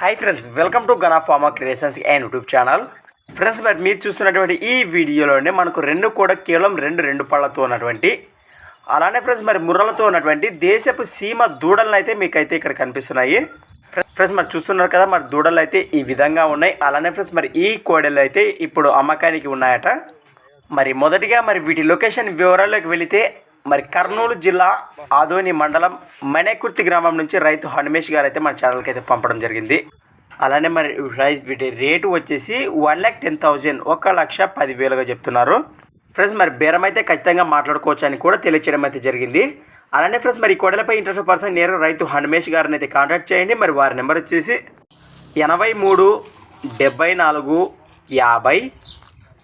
Hi friends welcome to Gana pharma creations and YouTube channel friends మరి మీరు చూస్తున్నటువంటి ఈ వీడియోలోనే మనకు రెండు కూడా కేవలం రెండు రెండు పళ్ళతో ఉన్నటువంటి అలానే ఫ్రెండ్స్ మరి ముర్రలతో ఉన్నటువంటి దేశపు సీమ దూడలను అయితే మీకైతే ఇక్కడ కనిపిస్తున్నాయి. ఫ్రెండ్స్ ఫ్రెండ్స్ మరి చూస్తున్నారు కదా మరి దూడలు అయితే ఈ విధంగా ఉన్నాయి. అలానే ఫ్రెండ్స్ మరి ఈ కోడలు అయితే ఇప్పుడు అమ్మకానికి ఉన్నాయట. మరి మొదటిగా మరి వీటి లొకేషన్ వివరాల్లోకి వెళితే మరి కర్నూలు జిల్లా ఆదోని మండలం మణేకుర్తి గ్రామం నుంచి రైతు హనుమేష్ గారు అయితే మన ఛానల్కి అయితే పంపడం జరిగింది. అలానే మరి రైస్ వీటి రేటు వచ్చేసి వన్ ల్యాక్ టెన్ థౌజండ్ ఒక లక్ష పదివేలుగా చెప్తున్నారు. ఫ్రెండ్స్ మరి బేరం అయితే ఖచ్చితంగా మాట్లాడుకోవచ్చు అని కూడా తెలియచేయడం అయితే జరిగింది. అలానే ఫ్రెండ్స్ మరి ఈ కోడలపై ఇంట్రెస్ట్ పర్సన్ నేరుగా రైతు హనుమేష్ గారిని అయితే కాంటాక్ట్ చేయండి. మరి వారి నెంబర్ వచ్చేసి ఎనభై మూడు డెబ్బై నాలుగు యాభై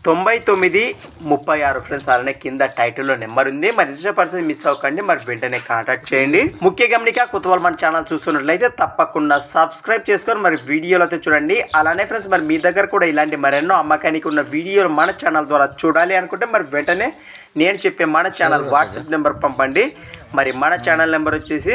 తొంభై తొమ్మిది ముప్పై ఆరు ఫ్రెండ్స్ అలానే కింద టైటిల్లో నెంబర్ ఉంది. మరి ఇంట్రెస్ట్ పర్సన్ మిస్ అవ్వకండి మరి వెంటనే కాంటాక్ట్ చేయండి. ముఖ్య గమనిక కొత్త వాళ్ళు మన ఛానల్ చూస్తున్నట్లయితే తప్పకుండా సబ్స్క్రైబ్ చేసుకొని మరి వీడియోలు అయితే చూడండి. అలానే ఫ్రెండ్స్ మరి మీ దగ్గర కూడా ఇలాంటి మరెన్నో అమ్మకానికి ఉన్న వీడియోలు మన ఛానల్ ద్వారా చూడాలి అనుకుంటే మరి వెంటనే నేను చెప్పే మన ఛానల్ వాట్సాప్ నెంబర్ పంపండి. మరి మన ఛానల్ నెంబర్ వచ్చేసి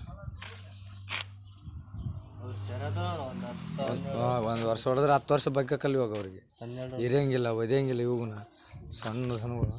ಒಂದು ವರ್ಷ ಹೊಡೆದ್ರೆ ಹತ್ತು ವರ್ಷ ಬಗ್ಗೆ ಕಲಿಯುವಾಗ ಅವ್ರಿಗೆ ಇರೋಂಗಿಲ್ಲ ಒದೇಂಗಿಲ್ಲ ಇವಾಗ ಸಣ್ಣ ಸಣ್ಣಗಳು